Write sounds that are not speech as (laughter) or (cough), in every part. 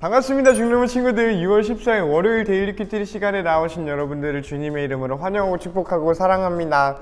반갑습니다 중로부 친구들. 6월 14일 월요일 데일리 큐티 시간에 나오신 여러분들을 주님의 이름으로 환영하고 축복하고 사랑합니다.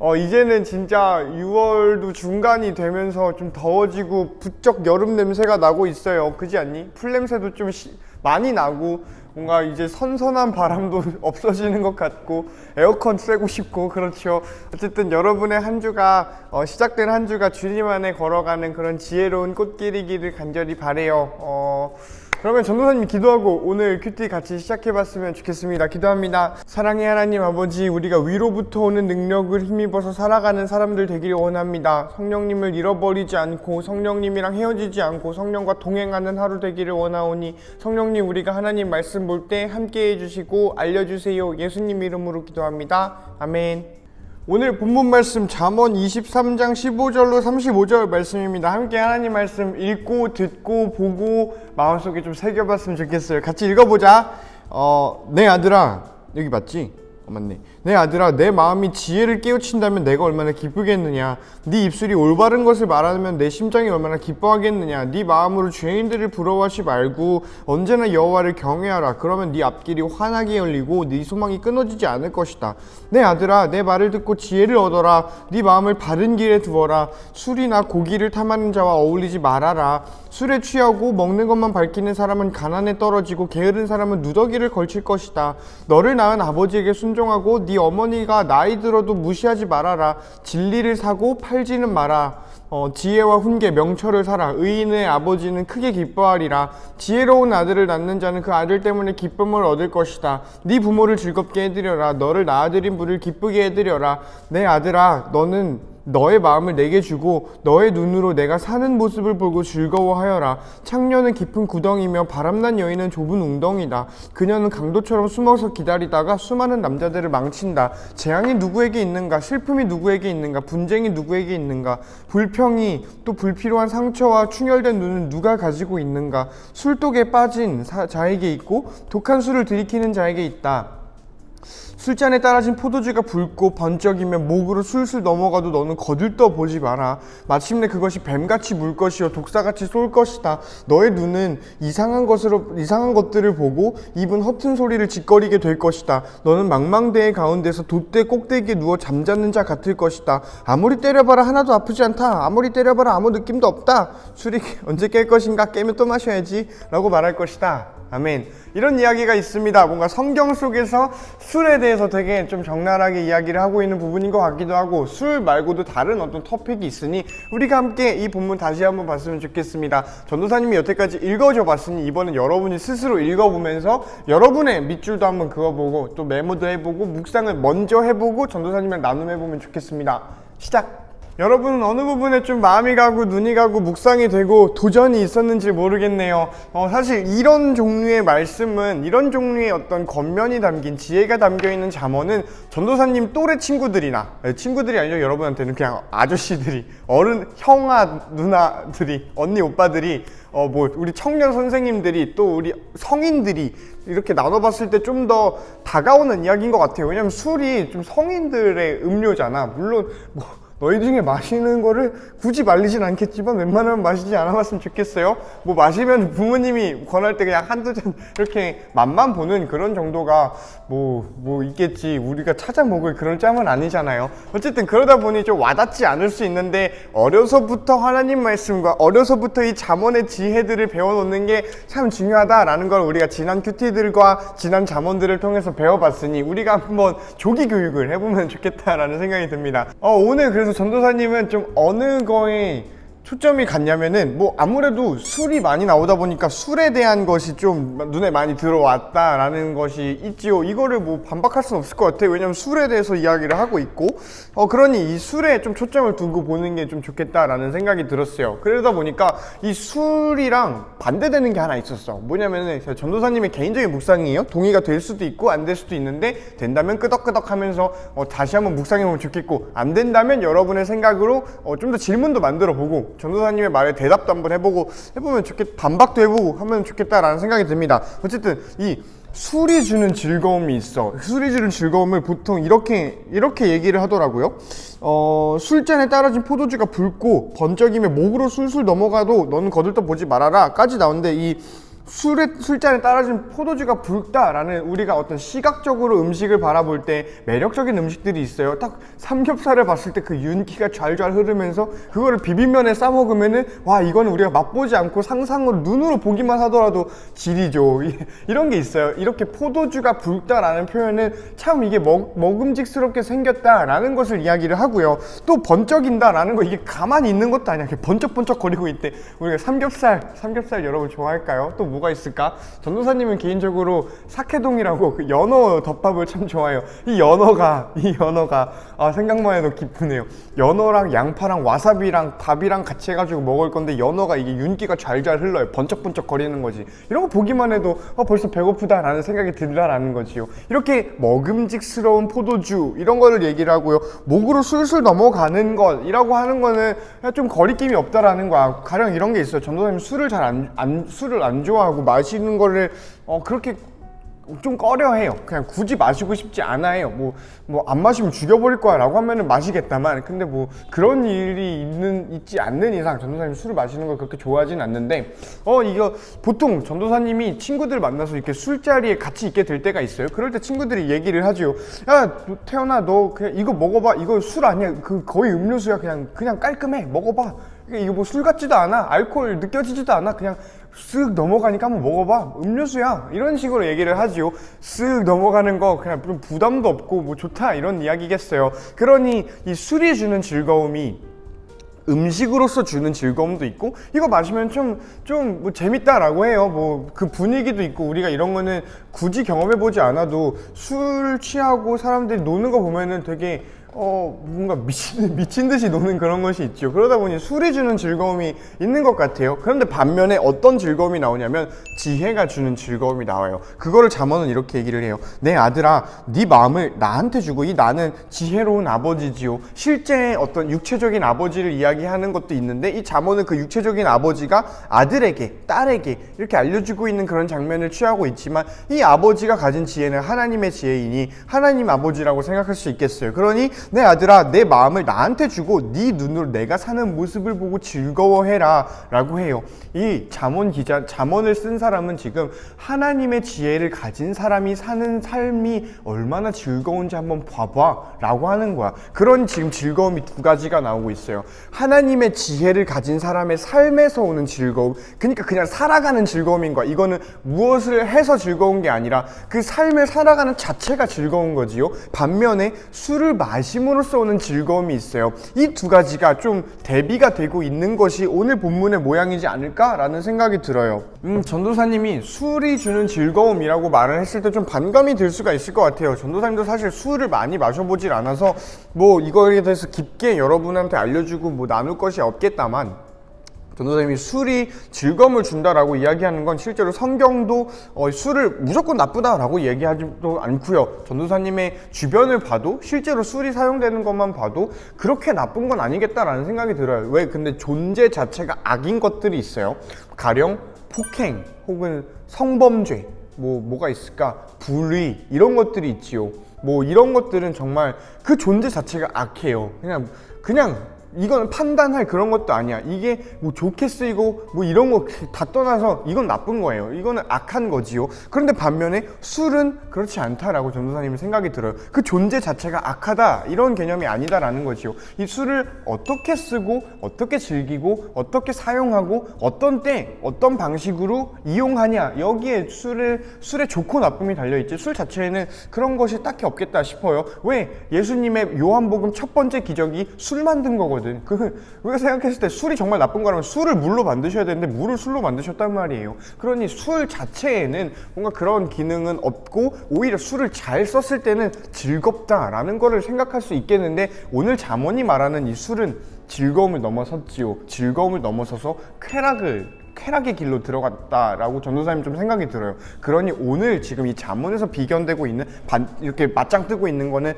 어 이제는 진짜 6월도 중간이 되면서 좀 더워지고 부쩍 여름 냄새가 나고 있어요. 그지 않니? 풀 냄새도 좀 시- 많이 나고 뭔가 이제 선선한 바람도 (laughs) 없어지는 것 같고 에어컨 쐬고 싶고 그렇죠. 어쨌든 여러분의 한 주가 어, 시작된 한 주가 주님 안에 걸어가는 그런 지혜로운 꽃길이기를 간절히 바래요. 어, 그러면 전도사님 기도하고 오늘 큐티 같이 시작해봤으면 좋겠습니다. 기도합니다. 사랑의 하나님 아버지, 우리가 위로부터 오는 능력을 힘입어서 살아가는 사람들 되기를 원합니다. 성령님을 잃어버리지 않고 성령님이랑 헤어지지 않고 성령과 동행하는 하루 되기를 원하오니 성령님 우리가 하나님 말씀 볼 때 함께 해 주시고 알려주세요. 예수님 이름으로 기도합니다. 아멘. 오늘 본문 말씀 잠언 23장 15절로 35절 말씀입니다. 함께 하나님 말씀 읽고 듣고 보고 마음속에 좀 새겨봤으면 좋겠어요. 같이 읽어보자. 어, 내 아들아 여기 맞지? 어, 맞네. 내 아들아 내 마음이 지혜를 깨우친다면 내가 얼마나 기쁘겠느냐. 네 입술이 올바른 것을 말하면 내 심장이 얼마나 기뻐하겠느냐. 네 마음으로 죄인들을 부러워하지 말고 언제나 여호와를 경외하라. 그러면 네 앞길이 환하게 열리고 네 소망이 끊어지지 않을 것이다. 내 아들아 내 말을 듣고 지혜를 얻어라. 네 마음을 바른 길에 두어라. 술이나 고기를 탐하는 자와 어울리지 말아라. 술에 취하고 먹는 것만 밝히는 사람은 가난에 떨어지고 게으른 사람은 누더기를 걸칠 것이다. 너를 낳은 아버지에게 순종 하고 네 어머니가 나이 들어도 무시하지 말아라. 진리를 사고 팔지는 마라. 어, 지혜와 훈계, 명철을 사라. 의인의 아버지는 크게 기뻐하리라. 지혜로운 아들을 낳는 자는 그 아들 때문에 기쁨을 얻을 것이다. 네 부모를 즐겁게 해드려라. 너를 낳아들인 분을 기쁘게 해드려라. 내 아들아, 너는 너의 마음을 내게 주고 너의 눈으로 내가 사는 모습을 보고 즐거워하여라. 창녀는 깊은 구덩이며 바람난 여인은 좁은 웅덩이다. 그녀는 강도처럼 숨어서 기다리다가 수많은 남자들을 망친다. 재앙이 누구에게 있는가? 슬픔이 누구에게 있는가? 분쟁이 누구에게 있는가? 불평이 또 불필요한 상처와 충혈된 눈은 누가 가지고 있는가? 술독에 빠진 사- 자에게 있고 독한 술을 들이키는 자에게 있다. 술잔에 따라진 포도주가 붉고 번쩍이면 목으로 술술 넘어가도 너는 거들떠 보지 마라. 마침내 그것이 뱀같이 물 것이요 독사같이 쏠 것이다. 너의 눈은 이상한 것으로 이상한 것들을 보고 입은 허튼 소리를 짓거리게 될 것이다. 너는 망망대해 가운데서 돛대 꼭대기에 누워 잠자는 자 같을 것이다. 아무리 때려봐라 하나도 아프지 않다. 아무리 때려봐라 아무 느낌도 없다. 술이 (laughs) 언제 깰 것인가 깨면 또 마셔야지.라고 말할 것이다. 아멘. 이런 이야기가 있습니다. 뭔가 성경 속에서 술에 대해 서 되게 좀 적나라하게 이야기를 하고 있는 부분인 것 같기도 하고 술 말고도 다른 어떤 토픽이 있으니 우리가 함께 이 본문 다시 한번 봤으면 좋겠습니다. 전도사님이 여태까지 읽어줘 봤으니 이번엔 여러분이 스스로 읽어보면서 여러분의 밑줄도 한번 그어보고 또 메모도 해보고 묵상을 먼저 해보고 전도사님이랑 나눔해보면 좋겠습니다. 시작! 여러분은 어느 부분에 좀 마음이 가고 눈이 가고 묵상이 되고 도전이 있었는지 모르겠네요. 어, 사실 이런 종류의 말씀은 이런 종류의 어떤 겉면이 담긴 지혜가 담겨 있는 잠언은 전도사님 또래 친구들이나 예, 친구들이 아니죠 여러분한테는 그냥 아저씨들이 어른 형아 누나들이 언니 오빠들이 어 뭐 우리 청년 선생님들이 또 우리 성인들이 이렇게 나눠봤을 때 좀 더 다가오는 이야기인 것 같아요. 왜냐면 술이 좀 성인들의 음료잖아. 물론 뭐 너희 중에 마시는 거를 굳이 말리진 않겠지만 웬만하면 마시지 않아봤으면 좋겠어요. 뭐 마시면 부모님이 권할 때 그냥 한두 잔 (laughs) 이렇게 맛만 보는 그런 정도가 뭐, 뭐 있겠지. 우리가 찾아 먹을 그런 짬은 아니잖아요. 어쨌든 그러다 보니 좀 와닿지 않을 수 있는데 어려서부터 하나님 말씀과 어려서부터 이 잠언의 지혜들을 배워놓는 게 참 중요하다라는 걸 우리가 지난 큐티들과 지난 잠언들을 통해서 배워봤으니 우리가 한번 조기 교육을 해보면 좋겠다라는 생각이 듭니다. 어, 오늘 그래서 전도사님은 좀 어느 거에 초점이 갔냐면은 뭐 아무래도 술이 많이 나오다 보니까 술에 대한 것이 좀 눈에 많이 들어왔다라는 것이 있지요. 이거를 뭐 반박할 수는 없을 것 같아요. 왜냐면 술에 대해서 이야기를 하고 있고 어 그러니 이 술에 좀 초점을 두고 보는 게 좀 좋겠다라는 생각이 들었어요. 그러다 보니까 이 술이랑 반대되는 게 하나 있었어. 뭐냐면은 전도사님의 개인적인 묵상이에요. 동의가 될 수도 있고 안 될 수도 있는데 된다면 끄덕끄덕 하면서 어, 다시 한번 묵상해 보면 좋겠고 안 된다면 여러분의 생각으로 어, 좀 더 질문도 만들어 보고 전도사님의 말에 대답도 한번 해보고 해보면 좋겠 반박도 해보고 하면 좋겠다라는 생각이 듭니다. 어쨌든 이 술이 주는 즐거움이 있어. 술이 주는 즐거움을 보통 이렇게 이렇게 얘기를 하더라고요. 어, 술잔에 따라진 포도주가 붉고 번쩍이며 목으로 술술 넘어가도 너는 거들떠 보지 말아라까지 나오는데 이 술에 술잔에 따라진 포도주가 붉다라는 우리가 어떤 시각적으로 음식을 바라볼 때 매력적인 음식들이 있어요. 딱 삼겹살을 봤을 때 그 윤기가 좔좔 흐르면서 그거를 비빔면에 싸 먹으면은 와 이거는 우리가 맛보지 않고 상상으로 눈으로 보기만 하더라도 질이죠. (laughs) 이- 이런 게 있어요. 이렇게 포도주가 붉다라는 표현은 참 이게 먹, 먹음직스럽게 생겼다라는 것을 이야기를 하고요. 또 번쩍인다라는 거 이게 가만히 있는 것도 아니야. 번쩍번쩍 거리고 있대. 우리가 삼겹살, 삼겹살 여러분 좋아할까요? 또뭐 가 있을까? 전도사님은 개인적으로 사케동이라고 그 연어 덮밥을 참 좋아해요. 이 연어가, 이 연어가 아, 생각만 해도 기쁘네요. 연어랑 양파랑 와사비랑 밥이랑 같이 해가지고 먹을 건데 연어가 이게 윤기가 잘잘 흘러요. 번쩍번쩍 거리는 거지. 이런 거 보기만 해도 어, 벌써 배고프다라는 생각이 든다라는 거지요. 이렇게 먹음직스러운 포도주 이런 거를 얘기를 하고요. 목으로 술술 넘어가는 것이라고 하는 거는 좀 거리낌이 없다라는 거야. 가령 이런 게 있어요. 전도사님 술을 잘안 안, 술을 안 좋아하고 마시는 거를 어, 그렇게 좀 꺼려해요. 그냥 굳이 마시고 싶지 않아요. 뭐 뭐 안 마시면 죽여버릴 거야라고 하면은 마시겠다만, 근데 뭐 그런 일이 있는 있지 않는 이상 전도사님 술을 마시는 걸 그렇게 좋아하진 않는데, 어 이거 보통 전도사님이 친구들 만나서 이렇게 술자리에 같이 있게 될 때가 있어요. 그럴 때 친구들이 얘기를 하죠. 야 너, 태연아 너 그냥 이거 먹어봐. 이거 술 아니야. 그 거의 음료수야. 그냥 그냥 깔끔해. 먹어봐. 이게 뭐 술 같지도 않아. 알코올 느껴지지도 않아. 그냥 쓱 넘어가니까 한번 먹어봐. 음료수야. 이런 식으로 얘기를 하지요. 쓱 넘어가는 거 그냥 좀 부담도 없고 뭐 좋다 이런 이야기겠어요. 그러니 이 술이 주는 즐거움이 음식으로서 주는 즐거움도 있고 이거 마시면 좀 좀 뭐 재밌다라고 해요. 뭐 그 분위기도 있고 우리가 이런 거는 굳이 경험해 보지 않아도 술 취하고 사람들이 노는 거 보면은 되게 어 뭔가 미친 (laughs) 미친 듯이 노는 그런 것이 있죠. 그러다 보니 술이 주는 즐거움이 있는 것 같아요. 그런데 반면에 어떤 즐거움이 나오냐면 지혜가 주는 즐거움이 나와요. 그거를 잠언은 이렇게 얘기를 해요. 내 아들아, 네 마음을 나한테 주고 이 나는 지혜로운 아버지지요. 실제 어떤 육체적인 아버지를 이야기하는 것도 있는데 이 잠언은 그 육체적인 아버지가 아들에게, 딸에게 이렇게 알려주고 있는 그런 장면을 취하고 있지만 이 아버지가 가진 지혜는 하나님의 지혜이니 하나님 아버지라고 생각할 수 있겠어요. 그러니 내 아들아, 내 마음을 나한테 주고 네 눈으로 내가 사는 모습을 보고 즐거워해라 라고 해요. 이 잠언 기자, 잠언을 쓴 사람은 지금 하나님의 지혜를 가진 사람이 사는 삶이 얼마나 즐거운지 한번 봐봐 라고 하는 거야. 그런 지금 즐거움이 두 가지가 나오고 있어요. 하나님의 지혜를 가진 사람의 삶에서 오는 즐거움, 그러니까 그냥 살아가는 즐거움인 거야. 이거는 무엇을 해서 즐거운 게 아니라 그 삶을 살아가는 자체가 즐거운 거지요. 반면에 술을 마 심으로써 오는 즐거움이 있어요. 이 두 가지가 좀 대비가 되고 있는 것이 오늘 본문의 모양이지 않을까라는 생각이 들어요. 음, 전도사님이 술이 주는 즐거움이라고 말을 했을 때 좀 반감이 들 수가 있을 것 같아요. 전도사님도 사실 술을 많이 마셔보질 않아서 뭐 이거에 대해서 깊게 여러분한테 알려주고 뭐 나눌 것이 없겠다만 전도사님이 술이 즐거움을 준다라고 이야기하는 건 실제로 성경도 어, 술을 무조건 나쁘다라고 얘기하지도 않고요. 전도사님의 주변을 봐도 실제로 술이 사용되는 것만 봐도 그렇게 나쁜 건 아니겠다라는 생각이 들어요. 왜? 근데 존재 자체가 악인 것들이 있어요. 가령 폭행 혹은 성범죄 뭐 뭐가 있을까? 불의 이런 것들이 있지요. 뭐 이런 것들은 정말 그 존재 자체가 악해요. 그냥 그냥 이건 판단할 그런 것도 아니야. 이게 뭐 좋게 쓰이고 뭐 이런 거 다 떠나서 이건 나쁜 거예요. 이거는 악한 거지요. 그런데 반면에 술은 그렇지 않다라고 전도사님은 생각이 들어요. 그 존재 자체가 악하다 이런 개념이 아니다라는 거지요. 이 술을 어떻게 쓰고 어떻게 즐기고 어떻게 사용하고 어떤 때 어떤 방식으로 이용하냐 여기에 술을 술의 좋고 나쁨이 달려 있지. 술 자체에는 그런 것이 딱히 없겠다 싶어요. 왜 예수님의 요한복음 첫 번째 기적이 술 만든 거거든. 그 우리가 생각했을 때 술이 정말 나쁜 거라면 술을 물로 만드셔야 되는데 물을 술로 만드셨단 말이에요. 그러니 술 자체에는 뭔가 그런 기능은 없고 오히려 술을 잘 썼을 때는 즐겁다라는 거를 생각할 수 있겠는데 오늘 잠언이 말하는 이 술은 즐거움을 넘어섰지요. 즐거움을 넘어서서 쾌락을 쾌락의 길로 들어갔다라고 전도사님 좀 생각이 들어요. 그러니 오늘 지금 이 잠언에서 비견되고 있는 반, 이렇게 맞짱 뜨고 있는 거는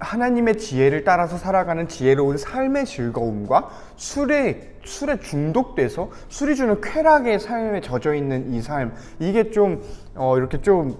하나님의 지혜를 따라서 살아가는 지혜로운 삶의 즐거움과 술에 술에 중독돼서 술이 주는 쾌락의 삶에 젖어 있는 이 삶. 이게 좀 어, 이렇게 좀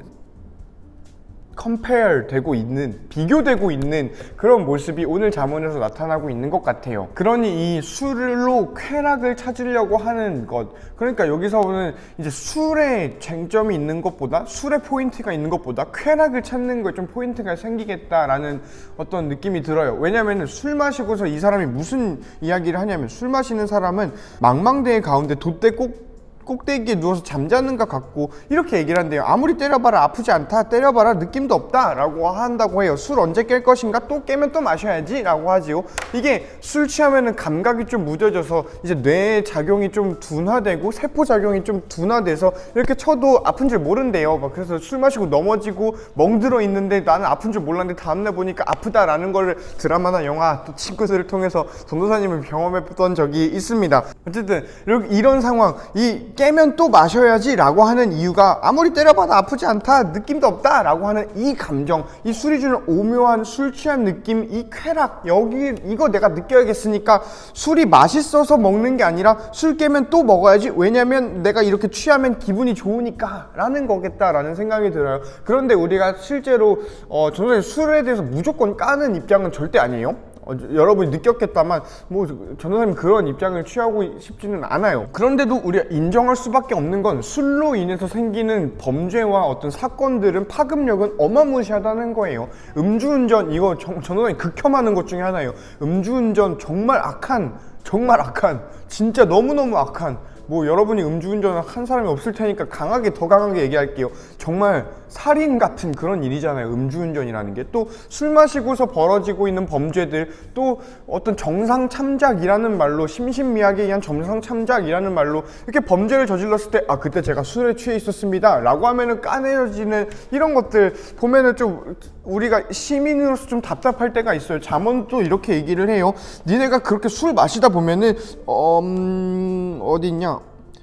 compare 되고 있는 비교되고 있는 그런 모습이 오늘 자문에서 나타나고 있는 것 같아요. 그러니 이 술로 쾌락을 찾으려고 하는 것 그러니까 여기서는 이제 술에 쟁점이 있는 것보다 술에 포인트가 있는 것보다 쾌락을 찾는 거에 좀 포인트가 생기겠다라는 어떤 느낌이 들어요. 왜냐면은 술 마시고서 이 사람이 무슨 이야기를 하냐면 술 마시는 사람은 망망대해 가운데 돛대 꼭 꼭대기에 누워서 잠자는 것 같고 이렇게 얘기를 한대요. 아무리 때려봐라 아프지 않다. 때려봐라 느낌도 없다 라고 한다고 해요. 술 언제 깰 것인가? 또 깨면 또 마셔야지 라고 하지요. 이게 술 취하면은 감각이 좀 무뎌져서 이제 뇌 작용이 좀 둔화되고 세포 작용이 좀 둔화돼서 이렇게 쳐도 아픈 줄 모른대요. 막 그래서 술 마시고 넘어지고 멍들어 있는데 나는 아픈 줄 몰랐는데 다음날 보니까 아프다라는 걸 드라마나 영화 또 친구들을 통해서 전도사님을 경험해본 적이 있습니다. 어쨌든 이런 상황 이 깨면 또 마셔야지 라고 하는 이유가 아무리 때려봐도 아프지 않다 느낌도 없다 라고 하는 이 감정 이 술이 주는 오묘한 술 취한 느낌 이 쾌락 여기 이거 내가 느껴야겠으니까 술이 맛있어서 먹는 게 아니라 술 깨면 또 먹어야지. 왜냐면 내가 이렇게 취하면 기분이 좋으니까 라는 거겠다라는 생각이 들어요. 그런데 우리가 실제로 어, 저는 술에 대해서 무조건 까는 입장은 절대 아니에요 어, 여러분이 느꼈겠다만 뭐 전도사님 그런 입장을 취하고 싶지는 않아요. 그런데도 우리가 인정할 수밖에 없는 건 술로 인해서 생기는 범죄와 어떤 사건들은 파급력은 어마무시하다는 거예요. 음주운전 이거 전- 전도사님 극혐하는 것 중에 하나예요. 음주운전 정말 악한 정말 악한 진짜 너무너무 악한 뭐 여러분이 음주운전을 한 사람이 없을 테니까 강하게 더 강하게 얘기할게요. 정말 살인 같은 그런 일이잖아요. 음주운전이라는 게 또 술 마시고서 벌어지고 있는 범죄들 또 어떤 정상 참작이라는 말로 심신미약에 의한 정상 참작이라는 말로 이렇게 범죄를 저질렀을 때 아 그때 제가 술에 취해 있었습니다라고 하면은 까내어지는 이런 것들 보면은 좀 우리가 시민으로서 좀 답답할 때가 있어요. 잠언도 이렇게 얘기를 해요. 니네가 그렇게 술 마시다 보면은 어, 음, 어디 있냐?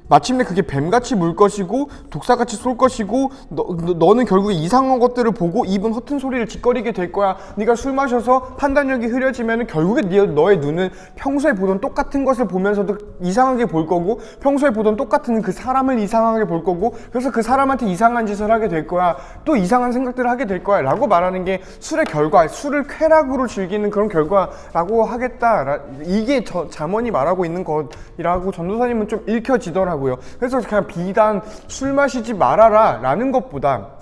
마침내 그게 뱀같이 물 것이고 독사같이 쏠 것이고 너, 너, 는 결국에 이상한 것들을 보고 입은 허튼 소리를 짓거리게 될 거야. 네가 술 마셔서 판단력이 흐려지면 결국에 네, 너의 눈은 평소에 보던 똑같은 것을 보면서도 이상하게 볼 거고 평소에 보던 똑같은 그 사람을 이상하게 볼 거고 그래서 그 사람한테 이상한 짓을 하게 될 거야. 또 이상한 생각들을 하게 될 거야. 라고 말하는 게 술의 결과 술을 쾌락으로 즐기는 그런 결과라고 하겠다 라- 이게 저, 잠언이 말하고 있는 것이라고 전도사님은 좀 읽혀지더라고요 그래서 그냥 비단 술 마시지 말아라 라는 것보다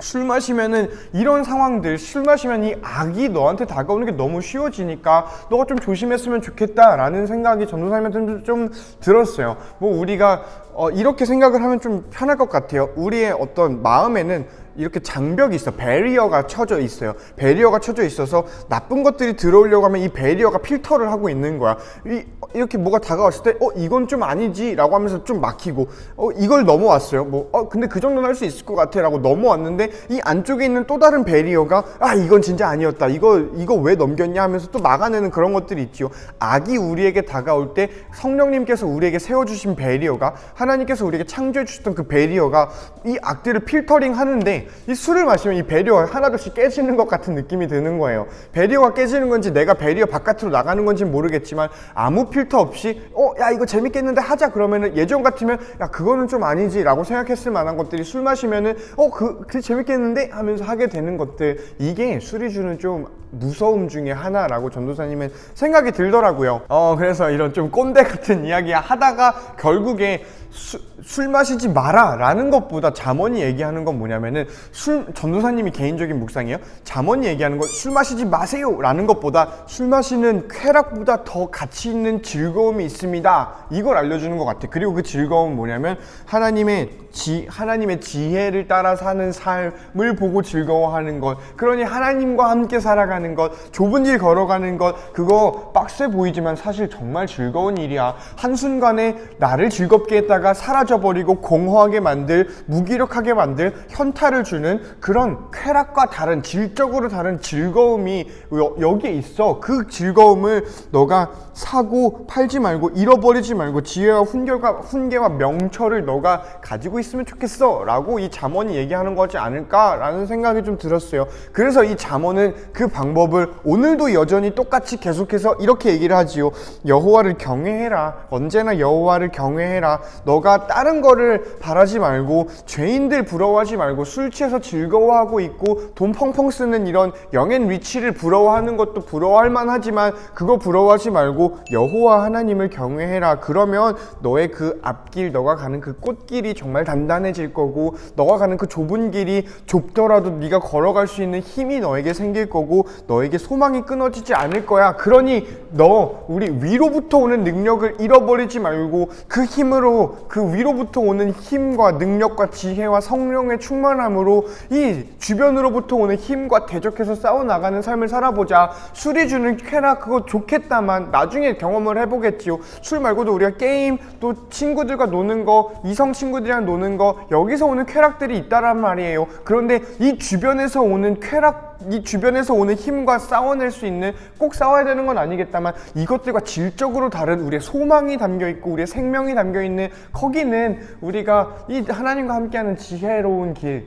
술 마시면은 이런 상황들 술 마시면 이 악이 너한테 다가오는 게 너무 쉬워지니까 너가 좀 조심했으면 좋겠다라는 생각이 전도사님한테 좀 들었어요. 뭐 우리가 어, 이렇게 생각을 하면 좀 편할 것 같아요. 우리의 어떤 마음에는 이렇게 장벽이 있어. 베리어가 쳐져 있어요. 베리어가 쳐져 있어서 나쁜 것들이 들어오려고 하면 이 베리어가 필터를 하고 있는 거야. 이, 이렇게 뭐가 다가왔을 때, 어, 이건 좀 아니지. 라고 하면서 좀 막히고, 어, 이걸 넘어왔어요. 뭐, 어, 근데 그 정도는 할 수 있을 것 같아. 라고 넘어왔는데, 이 안쪽에 있는 또 다른 베리어가, 아, 이건 진짜 아니었다. 이거, 이거 왜 넘겼냐 하면서 또 막아내는 그런 것들이 있지요. 악이 우리에게 다가올 때 성령님께서 우리에게 세워주신 베리어가, 하나님께서 우리에게 창조해 주셨던 그 베리어가 이 악들을 필터링 하는데, 이 술을 마시면 이 베리어가 하나둘씩 깨지는 것 같은 느낌이 드는 거예요. 베리어가 깨지는 건지 내가 베리어 바깥으로 나가는 건지 모르겠지만 아무 필터 없이 어 야 이거 재밌겠는데 하자 그러면은 예전 같으면 야 그거는 좀 아니지라고 생각했을 만한 것들이 술 마시면은 어그 그 재밌겠는데 하면서 하게 되는 것들 이게 술이 주는 좀 무서움 중에 하나라고 전도사님은 생각이 들더라고요. 어 그래서 이런 좀 꼰대 같은 이야기 하다가 결국에 수, 술 마시지 마라 라는 것보다 잠언이 얘기하는 건 뭐냐면은 술 전도사님이 개인적인 묵상이에요. 잠언이 얘기하는 건 술 마시지 마세요 라는 것보다 술 마시는 쾌락보다 더 가치 있는 즐거움이 있습니다. 이걸 알려주는 것 같아. 그리고 그 즐거움은 뭐냐면 하나님의 지 하나님의 지혜를 따라 사는 삶을 보고 즐거워하는 것. 그러니 하나님과 함께 살아가는 것 좁은 길 걸어가는 것 그거 빡세 보이지만 사실 정말 즐거운 일이야. 한순간에 나를 즐겁게 했다가 사라져버리고 공허하게 만들 무기력하게 만들 현타를 주는 그런 쾌락과 다른 질적으로 다른 즐거움이 여, 여기에 있어. 그 즐거움을 너가 사고 팔지 말고 잃어버리지 말고 지혜와 훈계와, 훈계와 명철을 너가 가지고 있 으면 좋겠어 라고 이 잠언이 얘기하는 거지 않을까라는 생각이 좀 들었어요. 그래서 이 잠언은 그 방법을 오늘도 여전히 똑같이 계속해서 이렇게 얘기를 하지요. 여호와를 경외해라. 언제나 여호와를 경외해라. 너 너가 다른 거를 바라지 말고 죄인들 부러워하지 말고 술 취해서 즐거워하고 있고 돈 펑펑 쓰는 이런 영앤 리치를 부러워하는 것도 부러워할 만하지만 그거 부러워하지 말고 여호와 하나님을 경외해라. 그러면 너의 그 앞길, 너가 가는 그 꽃길이 정말 단단해질 거고 너가 가는 그 좁은 길이 좁더라도 네가 걸어갈 수 있는 힘이 너에게 생길 거고 너에게 소망이 끊어지지 않을 거야. 그러니 너 우리 위로부터 오는 능력을 잃어버리지 말고 그 힘으로 그 위로부터 오는 힘과 능력과 지혜와 성령의 충만함으로 이 주변으로부터 오는 힘과 대적해서 싸워 나가는 삶을 살아보자. 술이 주는 쾌락 그거 좋겠다만 나중에 경험을 해보겠지요. 술 말고도 우리가 게임 또 친구들과 노는 거 이성 친구들이랑 노는 거 여기서 오는 쾌락들이 있다란 말이에요. 그런데 이 주변에서 오는 쾌락 이 주변에서 오는 힘과 싸워낼 수 있는 꼭 싸워야 되는 건 아니겠다만 이것들과 질적으로 다른 우리의 소망이 담겨 있고 우리의 생명이 담겨 있는 거기는 우리가 이 하나님과 함께하는 지혜로운 길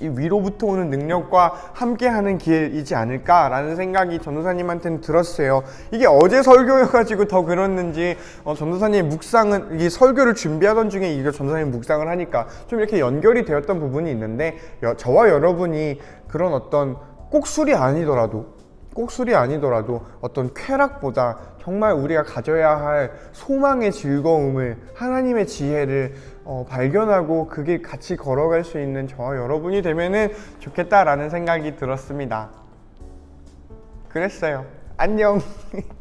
이 위로부터 오는 능력과 함께하는 길이지 않을까라는 생각이 전도사님한테는 들었어요. 이게 어제 설교여가지고 더 그렇는지 어, 전도사님 묵상은 이 설교를 준비하던 중에 이거 전도사님 묵상을 하니까 좀 이렇게 연결이 되었던 부분이 있는데 여- 저와 여러분이 그런 어떤 꼭 술이 아니더라도 꼭 술이 아니더라도 어떤 쾌락보다 정말 우리가 가져야 할 소망의 즐거움을 하나님의 지혜를 어, 발견하고 그 길 같이 걸어갈 수 있는 저와 여러분이 되면은 좋겠다라는 생각이 들었습니다. 그랬어요. 안녕. (laughs)